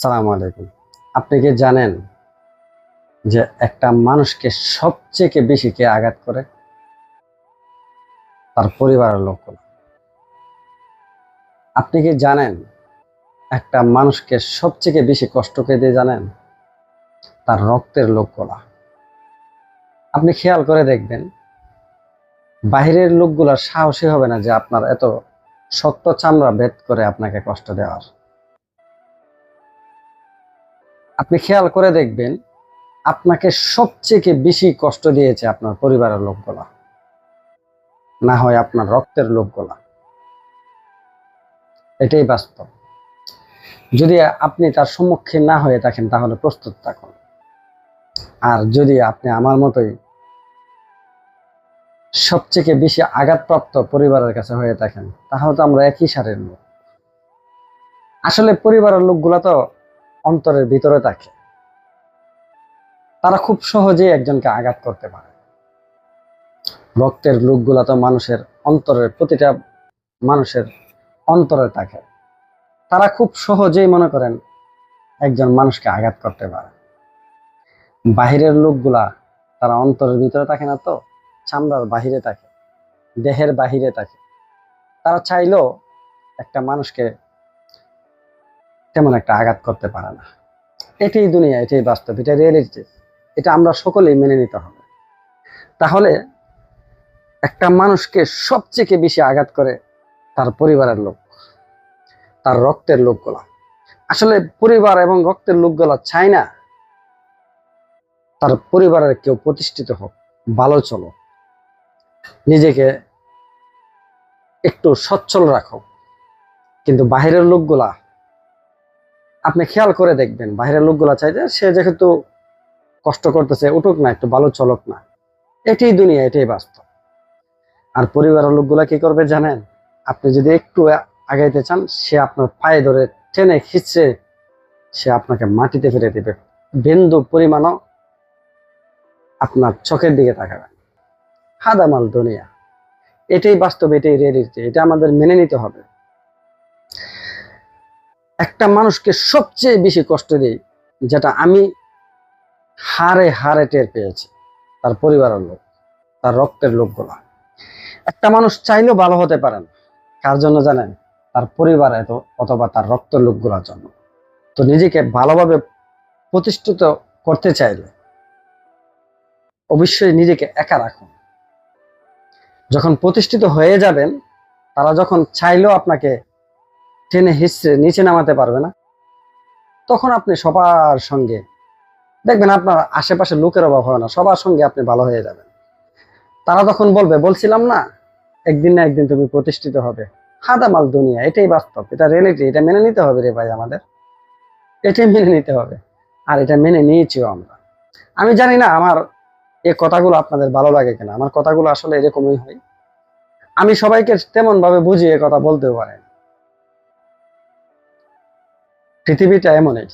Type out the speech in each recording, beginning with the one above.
সালাম আলাইকুম। আপনি কি জানেন যে একটা মানুষকে সবচেয়ে বেশি কে আঘাত করে? তার পরিবারের লোকগুলো আপনি কি জানেন একটা মানুষকে সবচেয়ে বেশি কষ্ট কে দিয়ে জানেন? তার রক্তের লোকগুলা আপনি খেয়াল করে দেখবেন, বাহিরের লোকগুলা সাহসী হবে না যে আপনার এত শক্ত চামড়া ভেদ করে আপনাকে কষ্ট দেওয়ার। আপনি খেয়াল করে দেখবেন, আপনাকে সবচেয়ে বেশি কষ্ট দিয়েছে আপনার পরিবারের লোকগুলা। না হয় আপনার রক্তের লোকগুলা। এটাই বাস্তব। যদি আপনি তার সম্মুখীন না হয়ে থাকেন, তাহলে প্রস্তুত থাকুন। আর যদি আপনি আমার মতোই সবচেয়ে বেশি আঘাতপ্রাপ্ত পরিবারের কাছে হয়ে থাকেন, তাহলে তো আমরা একই সারের লোক। আসলে পরিবারের লোকগুলা তো অন্তরের ভিতরে থাকে। তারা খুব সহজেই একজনকে আঘাত করতে পারে। রক্তের লোকগুলা তো মানুষের অন্তরের প্রতিটা মানুষের অন্তরে থাকে। তারা খুব সহজেই মনে করেন একজন মানুষকে আঘাত করতে পারে। বাহিরের লোকগুলা তারা অন্তরের ভিতরে থাকে না তো, চামড়ার বাহিরে থাকে, দেহের বাহিরে থাকে। তারা চাইলেও একটা মানুষকে তেমন একটা আঘাত করতে পারে না। এটাই দুনিয়া, এটাই বাস্তব এটা রিয়েলিটি এটা আমরা সকলেই মেনে নিতে হবে। তাহলে একটা মানুষকে সবচেয়ে বেশি আঘাত করে তার পরিবারের লোক, তার রক্তের লোকগুলা। আসলে পরিবার এবং রক্তের লোকগুলা চায় না তার পরিবারের কেউ প্রতিষ্ঠিত হোক, ভালো চলো নিজেকে একটু সচ্ছল রাখো কিন্তু বাহিরের লোকগুলা আপনি খেয়াল করে দেখবেন, বাইরের লোকগুলা চাই যে সে যেহেতু কষ্ট করতেছে, উঠুক না, একটু ভালো চলক না। এটাই দুনিয়া, এটাই বাস্তব। আর পরিবারের লোকগুলা কি করবে জানেন? আপনি যদি একটু আগাইতে চান, সে আপনার পায়ে ধরে টেনে খিচড়ে সে আপনাকে মাটিতে ফেলে দেবে। বিন্দু পরিমাণও আপনার চোখের দিকে তাকাবে হাদামাল দুনিয়া। এটাই বাস্তব, এটাই রিয়েলিটি এটা আমাদের মেনে নিতে হবে। একটা মানুষকে সবচেয়ে বেশি কষ্ট দেই, যেটা আমি হারে হারে টের পেয়েছি, তার পরিবারের লোক, তার রক্তের লোকগুলা। একটা মানুষ চাইলেও ভালো হতে পারেন কার জন্য জানেন? তার পরিবার এত, অথবা তার রক্তের লোকগুলোর জন্য। তো নিজেকে ভালোভাবে প্রতিষ্ঠিত করতে চাইলে অবশ্যই নিজেকে একা রাখুন। যখন প্রতিষ্ঠিত হয়ে যাবেন, তারা যখন চাইলেও আপনাকে টেনে হিসড়ে নিচে নামাতে পারবে না। তখন আপনি সবার সঙ্গে, দেখবেন আপনার আশেপাশে লোকের অভাব হবে না, সবার সঙ্গে আপনি ভালো হয়ে যাবেন। তারা তখন বলবে, বলছিলাম না, একদিন না একদিন তুমি প্রতিষ্ঠিত হবে। হাদামাল দুনিয়া, এটাই বাস্তব, এটা রিয়েলিটি এটা মেনে নিতে হবে রে ভাই আমাদের। এটাই মেনে নিতে হবে, আর এটা মেনে নিয়েছিও আমরা। আমি জানি না আমার এই কথাগুলো আপনাদের ভালো লাগে কিনা, আমার কথাগুলো আসলে এরকমই হয়। আমি সবাইকে তেমন ভাবে বুঝিয়ে কথা বলতেও পারেন। পৃথিবীটা এমনই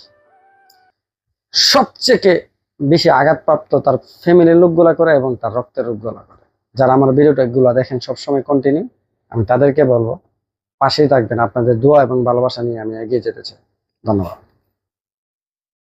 সবচেয়ে বেশি আঘাতপ্রাপ্ত তার ফ্যামিলির লোকগুলা করে এবং তার রক্তের লোকগুলা করে। যারা আমার ভিডিওটা গুলা দেখেন সবসময় কন্টিনিউ আমি তাদেরকে বলব, পাশেই থাকবেন। আপনাদের দোয়া এবং ভালোবাসা নিয়ে আমি এগিয়ে যেতে চাই। ধন্যবাদ।